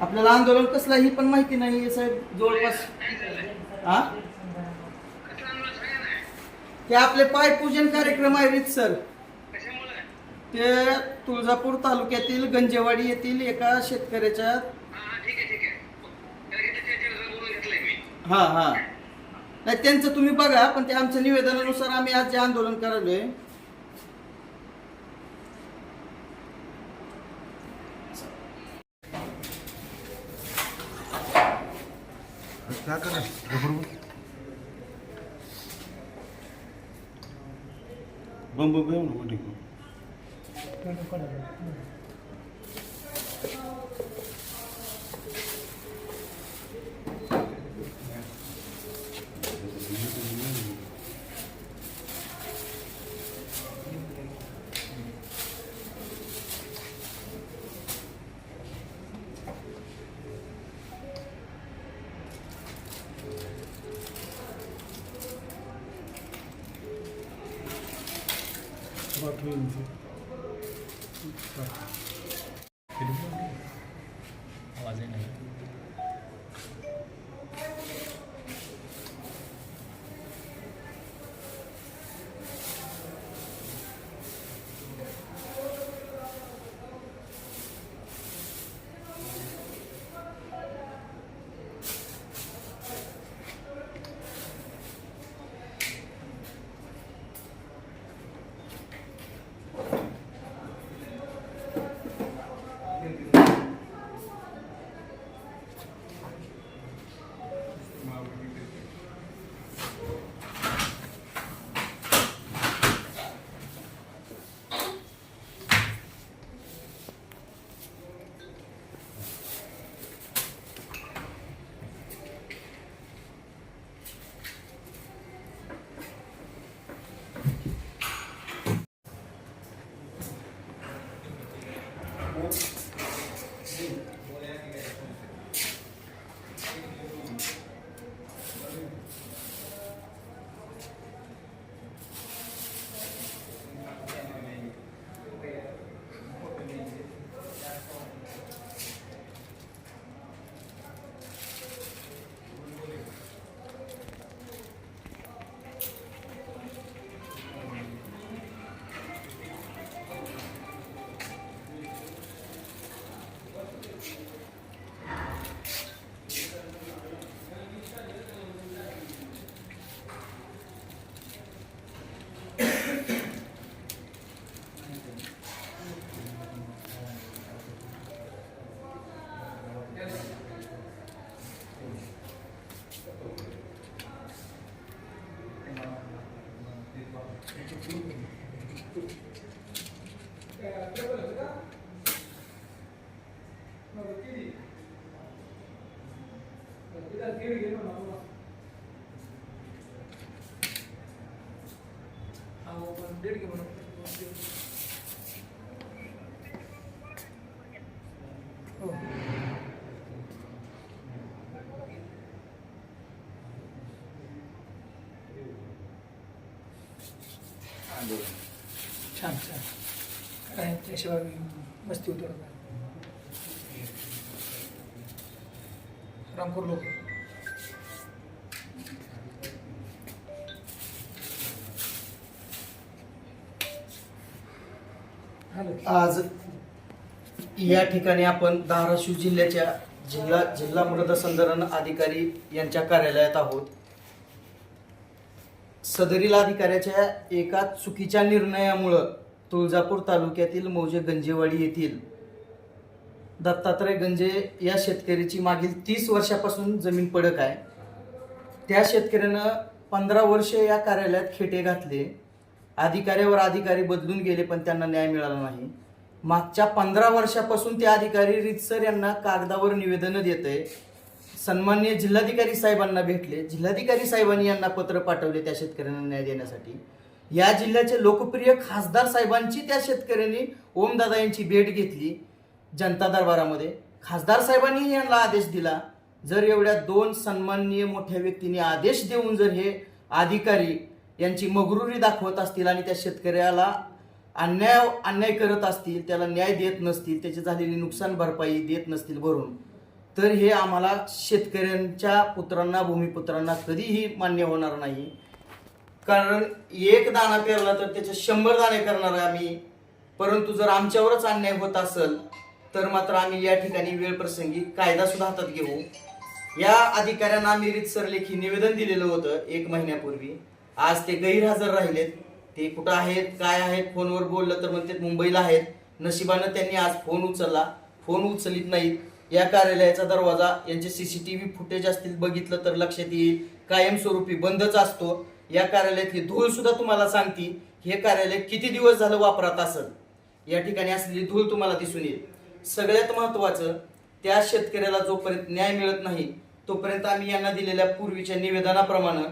आपल्याला आंदोलन कसलं ही पण माहिती नाही साहेब जवळपास. हा? ते आपले पायपूजन कार्यक्रम आहे रीत सर. ते तुळजापूर तालुक्यातील गंजेवाडी येथील एका शेतकऱ्याच्या हा हा. नाही त्यांचं तुम्ही बघा पण ते आमच्या निवेदनानुसार आम्ही आज जे आंदोलन करायलोय Vamos, vamos, vamos, vamos. aprende. Tá. Ele vai. Olha lá, छान छान. काय त्याशिवाय मस्ती होतो रामपूर लोक. हॅलो. आज या ठिकाणी आपण धाराशिव जिल्ह्याच्या जिल्हा जिल्हा मृदसंधारण अधिकारी यांच्या कार्यालयात आहोत. सदरील अधिकाऱ्याच्या एका चुकीच्या निर्णयामुळं तुळजापूर तालुक्यातील मौजे गंजेवाडी येथील दत्तात्रय गंजे या शेतकऱ्याची मागील तीस वर्षापासून जमीन पडक आहे. त्या शेतकऱ्यानं पंधरा वर्ष या कार्यालयात खेटे घातले. अधिकाऱ्यावर अधिकारी बदलून गेले पण त्यांना न्याय मिळाला नाही. मागच्या पंधरा वर्षापासून ते अधिकारी रितसर यांना कागदावर निवेदनं देत आहे सन्मान्य जिल्हाधिकारी साहेबांना भेटले. जिल्हाधिकारी साहेबांनी यांना पत्र पाठवले त्या शेतकऱ्यांना न्याय देण्यासाठी. या जिल्ह्याचे लोकप्रिय खासदार साहेबांची त्या शेतकऱ्यांनी ओमदादा यांची भेट घेतली जनता दरबारामध्ये. खासदार साहेबांनी यांना आदेश दिला. जर एवढ्या दोन सन्माननीय मोठ्या व्यक्तींनी आदेश देऊन जर हे अधिकारी यांची मगरुरी दाखवत असतील आणि त्या शेतकऱ्याला अन्याय अन्याय करत असतील त्याला न्याय देत नसतील त्याची झालेली नुकसान भरपाई देत नसतील भरून तर हे आम्हाला शेतकऱ्यांच्या पुत्रांना भूमिपुत्रांना कधीही मान्य होणार नाही. कारण एक दाणा पेरला तर त्याचे शंभर दाणे करणार आहे आम्ही. परंतु जर आमच्यावरच अन्याय होत असेल तर मात्र आम्ही या ठिकाणी वेळ प्रसंगी कायदा सुद्धा हातात घेऊ. या अधिकाऱ्यांना आम्ही रितसर लेखी निवेदन दिलेलं होतं एक महिन्यापूर्वी. आज ते गैरहजर राहिलेत. ते कुठं आहेत काय आहेत फोनवर बोललं तर म्हणते मुंबईला आहेत. नशिबानं त्यांनी आज फोन उचलला. फोन उचलित नाहीत. या कार्यालयाचा दरवाजा यांचे सीसीटीव्ही फुटेज असतील बघितलं तर लक्षात येईल. कायमस्वरूपी बंदच असतो. या कार्यालयातली धूळ सुद्धा तुम्हाला सांगती हे कार्यालय किती दिवस झालं वापरात असेल. या ठिकाणी असलेली धूळ तुम्हाला दिसून येईल. सगळ्यात महत्वाचं त्या शेतकऱ्याला जोपर्यंत न्याय मिळत नाही तोपर्यंत आम्ही यांना दिलेल्या पूर्वीच्या निवेदनाप्रमाणे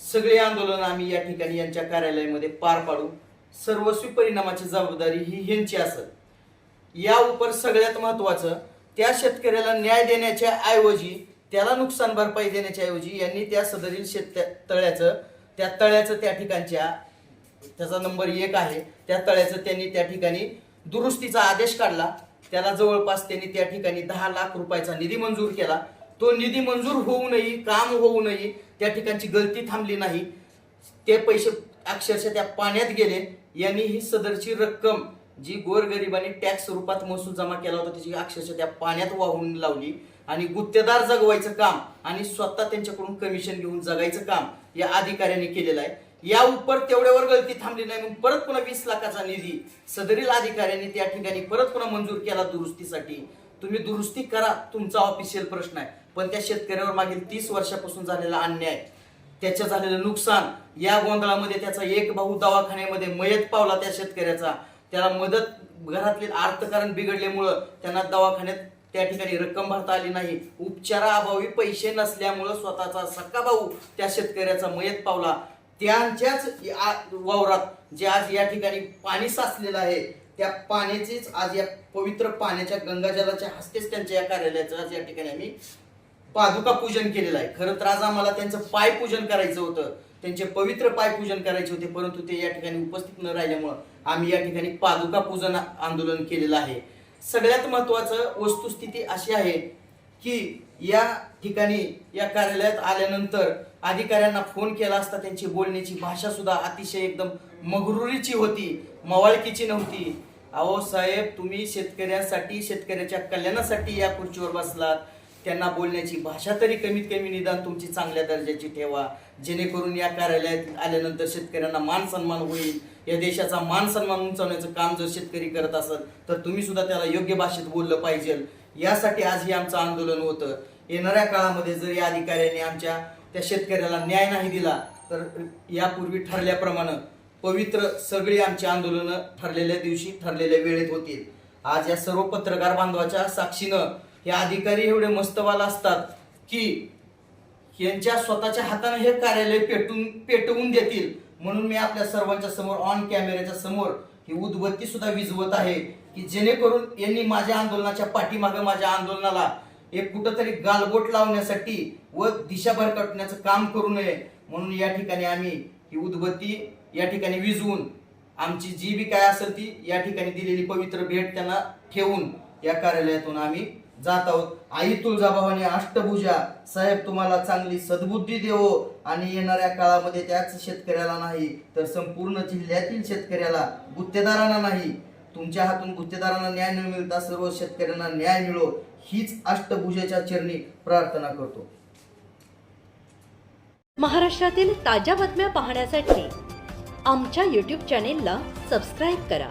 सगळे आंदोलन आम्ही या ठिकाणी यांच्या कार्यालयामध्ये पार पाडू. सर्वस्वी परिणामाची जबाबदारी ही ह्यांची असेल. या उपर सगळ्यात महत्वाचं त्या शेतकऱ्याला न्याय देण्याच्या ऐवजी त्याला नुकसान भरपाई देण्याच्या ऐवजी यांनी त्या सदरील शेत तळ्याचं त्या तळ्याचं त्या ठिकाणच्या त्याचा नंबर एक आहे त्या तळ्याचं त्यांनी त्या ठिकाणी दुरुस्तीचा आदेश काढला. त्याला जवळपास त्यांनी त्या ठिकाणी दहा लाख रुपयाचा निधी मंजूर केला. तो निधी मंजूर होऊनही काम होऊनही त्या ठिकाणची गलती थांबली नाही. ते पैसे अक्षरशः त्या पाण्यात गेले. यांनी ही सदरची रक्कम जी गोरगरिबांनी टॅक्स स्वरूपात महसूल जमा केला होता त्याची अक्षरशः त्या पाण्यात वाहून लावली आणि गुत्तेदार जगवायचं काम आणि स्वतः त्यांच्याकडून कमिशन घेऊन जगायचं काम या अधिकाऱ्यांनी केलेलं आहे. या उपर तेवढ्यावर गलती थांबली नाही म्हणून परत पुन्हा वीस लाखाचा निधी सदरील अधिकाऱ्यांनी त्या ठिकाणी परत पुन्हा मंजूर केला दुरुस्तीसाठी. तुम्ही दुरुस्ती करा तुमचा ऑफिशियल प्रश्न आहे. पण त्या शेतकऱ्यावर मागील तीस वर्षापासून झालेला अन्याय त्याचं झालेलं नुकसान या गोंधळामध्ये त्याचा एक भाऊ दवाखान्यामध्ये मयत पावला त्या शेतकऱ्याचा. त्याला मदत घरातले अर्थकारण बिघडल्यामुळं त्यांना दवाखान्यात त्या ठिकाणी रक्कम भरता आली नाही. उपचाराअभावी पैसे नसल्यामुळं स्वतःचा सक्का भाऊ त्या शेतकऱ्याचा मयत पावला. त्यांच्याच वावरात जे आज या ठिकाणी पाणी साचलेलं आहे त्या पाण्याचीच आज या पवित्र पाण्याच्या गंगाजलाच्या हस्तेच त्यांच्या या कार्यालयाचं आज या ठिकाणी आम्ही पादुका पूजन केलेलं आहे. खरं तर आज आम्हाला त्यांचं पाय पूजन करायचं होतं. त्यांचे पवित्र पाय पूजन करायचे होते परंतु ते या ठिकाणी उपस्थित न राहिल्यामुळं आम्ही या ठिकाणी पादुका पूजन आंदोलन केलेलं आहे. सगळ्यात महत्वाचं वस्तुस्थिती अशी आहे की या ठिकाणी या कार्यालयात आल्यानंतर अधिकाऱ्यांना फोन केला असता त्यांची बोलण्याची भाषा सुद्धा अतिशय एकदम मगरुरीची होती मवाळकीची नव्हती. अहो साहेब तुम्ही शेतकऱ्यांसाठी शेतकऱ्याच्या कल्याणासाठी या खुर्चीवर बसलात. त्यांना बोलण्याची भाषा तरी कमीत कमी निदान तुमची चांगल्या दर्जाची ठेवा. जेणेकरून या कार्यालयात आल्यानंतर शेतकऱ्यांना मान सन्मान होईल. या देशाचा मान सन्मान उंचावण्याचं काम जर शेतकरी करत असेल तर तुम्ही सुद्धा त्याला योग्य भाषेत बोललं पाहिजे. यासाठी आज हे आमचं आंदोलन होतं. येणाऱ्या काळामध्ये जर या अधिकाऱ्यांनी आमच्या त्या शेतकऱ्याला न्याय नाही दिला तर यापूर्वी ठरल्याप्रमाणे पवित्र सगळी आमची आंदोलनं ठरलेल्या दिवशी ठरलेल्या वेळेत होतील. आज या सर्व पत्रकार बांधवाच्या साक्षीनं हे अधिकारी एवढे मस्तवाला असतात की यांच्या स्वतःच्या हाताने हे कार्यालय पेटून पेटवून देतील. म्हणून मी आपल्या सर्वांच्या समोर ऑन कॅमेऱ्याच्या समोर ही उद्बत्ती सुद्धा विजवत आहे की जेणेकरून यांनी माझ्या आंदोलनाच्या पाठीमागे माझ्या आंदोलनाला एक कुठंतरी गालबोट लावण्यासाठी व दिशा भरकटण्याचं काम करू नये. म्हणून या ठिकाणी आम्ही ही उद्बत्ती या ठिकाणी विजवून आमची जी बी काय असेल ती या ठिकाणी दिलेली पवित्र भेट त्यांना ठेवून या कार्यालयातून आम्ही जात आहोत. आई तुळजाभवानी अष्टभुजा साहेब तुम्हाला चांगली सद्बुद्धी देवो आणि येणाऱ्या काळामध्ये त्याच शेतकऱ्याला नाही तर संपूर्ण जिल्ह्यातील शेतकऱ्याला गुत्तेदारांना नाही. तुमच्या हातून गुत्तेदारांना न्याय न मिळता सर्व शेतकऱ्यांना न्याय मिळो हीच अष्टभुजेच्या चरणी प्रार्थना करतो. महाराष्ट्रातील ताज्या बातम्या पाहण्यासाठी आमच्या यूट्यूब चॅनेलला सबस्क्राईब करा.